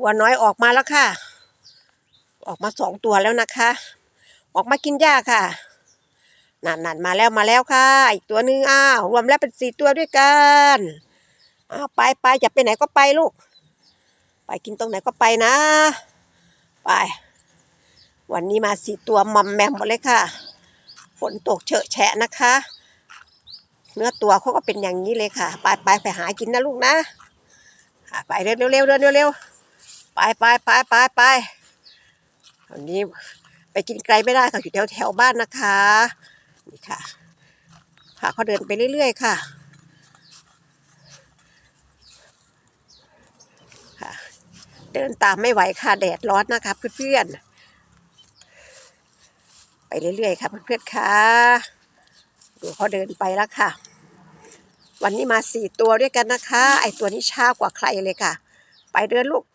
วัวน้อยออกมาแล้วค่ะ ออกมาสองตัวแล้วนะคะ ออกมากินหญ้าค่ะนั่นนั่นมาแล้วมาแล้วค่ะอีกตัวนึงอ้าวรวมแล้วเป็นสี่ตัวด้วยกันอ้าวไปไปจะไปไหนก็ไปลูก ไปกินตรงไหนก็ไปนะ ไป วันนี้มาสี่ตัวมัมแมมหมดเลยค่ะ ฝนตกเฉอะแฉะนะคะ เนื้อตัวเขาก็เป็นอย่างนี้เลยค่ะ ไปไปไปหากินนะลูกนะไปเร็วเร็วเร็วเร็วเร็วเร็ว ไปไปไปไปไปวันนี้ไปกินไกลไม่ได้ค่ะอยู่แถวแถวบ้านนะคะนี่ค่ะพาเขาเดินไปเรื่อย ๆ ค่ะค่ะ เดินตามไม่ไหวค่ะแดดร้อนนะคะเพื่อนๆไปเรื่อยๆค่ะเพื่อนๆค่ะดูเขาเดินไปแล้วค่ะ วันนี้มาสี่ตัวด้วยกันนะคะ ไอตัวนี้ช้ากว่าใครเลยค่ะ ไปเดินลูก